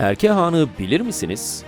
Erke Han'ı bilir misiniz?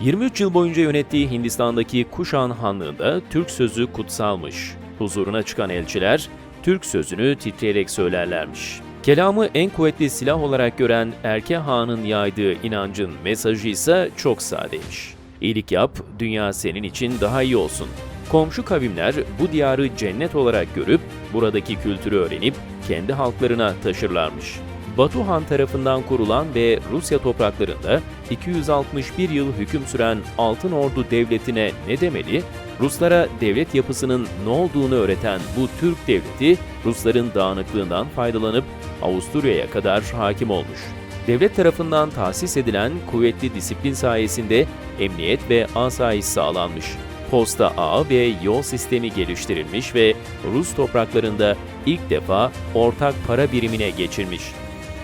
23 yıl boyunca yönettiği Hindistan'daki Kuşan Hanlığı'nda Türk sözü kutsalmış. Huzuruna çıkan elçiler Türk sözünü titreyerek söylerlermiş. Kelamı en kuvvetli silah olarak gören Erke Han'ın yaydığı inancın mesajı ise çok sadeymiş. İyilik yap, dünya senin için daha iyi olsun. Komşu kavimler bu diyarı cennet olarak görüp buradaki kültürü öğrenip kendi halklarına taşırlarmış. Batu Han tarafından kurulan ve Rusya topraklarında 261 yıl hüküm süren Altın Ordu Devleti'ne ne demeli? Ruslara devlet yapısının ne olduğunu öğreten bu Türk devleti, Rusların dağınıklığından faydalanıp Avusturya'ya kadar hakim olmuş. Devlet tarafından tahsis edilen kuvvetli disiplin sayesinde emniyet ve asayiş sağlanmış. Posta ağı ve yol sistemi geliştirilmiş ve Rus topraklarında ilk defa ortak para birimine geçilmiş.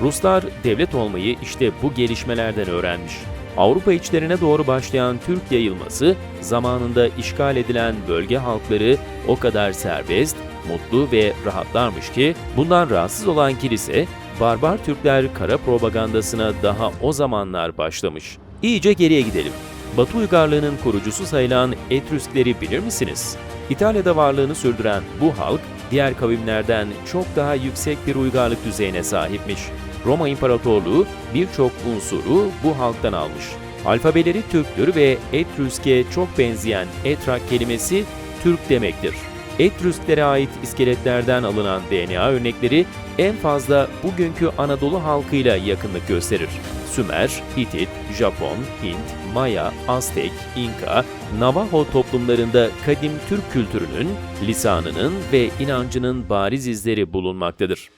Ruslar devlet olmayı işte bu gelişmelerden öğrenmiş. Avrupa içlerine doğru başlayan Türk yayılması zamanında işgal edilen bölge halkları o kadar serbest, mutlu ve rahatlarmış ki bundan rahatsız olan kilise barbar Türkler kara propagandasına daha o zamanlar başlamış. İyice geriye gidelim. Batı uygarlığının kurucusu sayılan Etrüskleri bilir misiniz? İtalya'da varlığını sürdüren bu halk diğer kavimlerden çok daha yüksek bir uygarlık düzeyine sahipmiş. Roma İmparatorluğu birçok unsuru bu halktan almış. Alfabeleri Türktür ve Etrüsk'e çok benzeyen Etrak kelimesi Türk demektir. Etrüsklere ait iskeletlerden alınan DNA örnekleri en fazla bugünkü Anadolu halkıyla yakınlık gösterir. Sümer, Hitit, Japon, Hint, Maya, Aztek, İnka, Navajo toplumlarında kadim Türk kültürünün, lisanının ve inancının bariz izleri bulunmaktadır.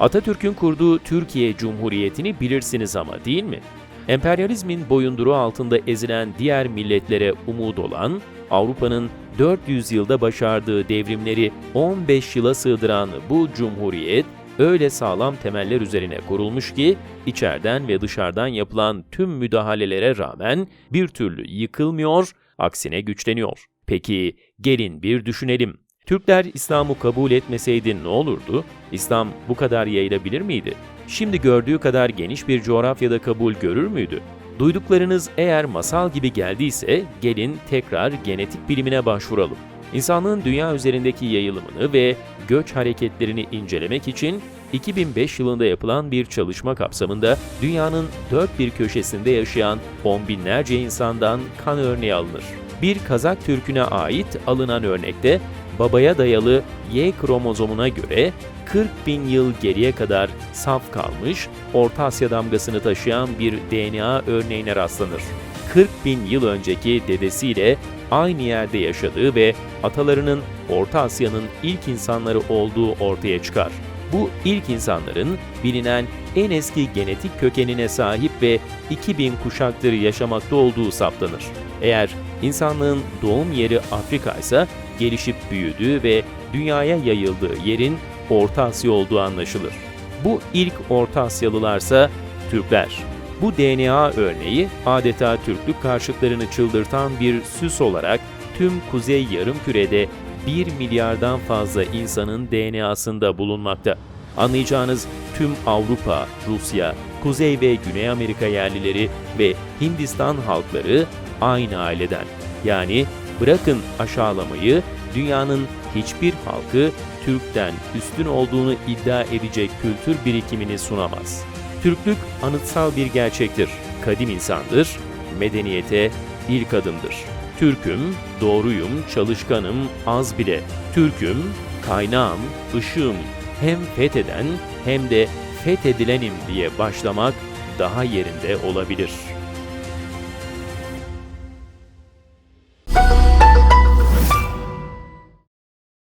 Atatürk'ün kurduğu Türkiye Cumhuriyeti'ni bilirsiniz ama değil mi? Emperyalizmin boyunduruğu altında ezilen diğer milletlere umut olan, Avrupa'nın 400 yılda başardığı devrimleri 15 yıla sığdıran bu cumhuriyet, öyle sağlam temeller üzerine kurulmuş ki, içeriden ve dışarıdan yapılan tüm müdahalelere rağmen bir türlü yıkılmıyor, aksine güçleniyor. Peki gelin bir düşünelim. Türkler İslam'ı kabul etmeseydi ne olurdu? İslam bu kadar yayılabilir miydi? Şimdi gördüğü kadar geniş bir coğrafyada kabul görür müydü? Duyduklarınız eğer masal gibi geldiyse gelin tekrar genetik bilimine başvuralım. İnsanlığın dünya üzerindeki yayılımını ve göç hareketlerini incelemek için 2005 yılında yapılan bir çalışma kapsamında dünyanın dört bir köşesinde yaşayan on binlerce insandan kan örneği alınır. Bir Kazak Türk'üne ait alınan örnekte babaya dayalı Y kromozomuna göre 40 bin yıl geriye kadar saf kalmış, Orta Asya damgasını taşıyan bir DNA örneğine rastlanır. 40 bin yıl önceki dedesiyle aynı yerde yaşadığı ve atalarının Orta Asya'nın ilk insanları olduğu ortaya çıkar. Bu ilk insanların bilinen en eski genetik kökenine sahip ve 2000 kuşaktır yaşamakta olduğu saptanır. Eğer insanlığın doğum yeri Afrika ise gelişip büyüdüğü ve dünyaya yayıldığı yerin Orta Asya olduğu anlaşılır. Bu ilk Orta Asyalılarsa Türkler. Bu DNA örneği adeta Türklük karşıtlarını çıldırtan bir süs olarak tüm kuzey yarımkürede 1 milyardan fazla insanın DNA'sında bulunmakta. Anlayacağınız tüm Avrupa, Rusya, Kuzey ve Güney Amerika yerlileri ve Hindistan halkları aynı aileden. Yani bırakın aşağılamayı, dünyanın hiçbir halkı Türk'ten üstün olduğunu iddia edecek kültür birikimini sunamaz. Türklük anıtsal bir gerçektir. Kadim insandır, medeniyete ilk adımdır. Türk'üm, doğruyum, çalışkanım, az bile. Türk'üm, kaynağım, ışığım. Hem fetheden hem de fethedilenim diye başlamak daha yerinde olabilir.''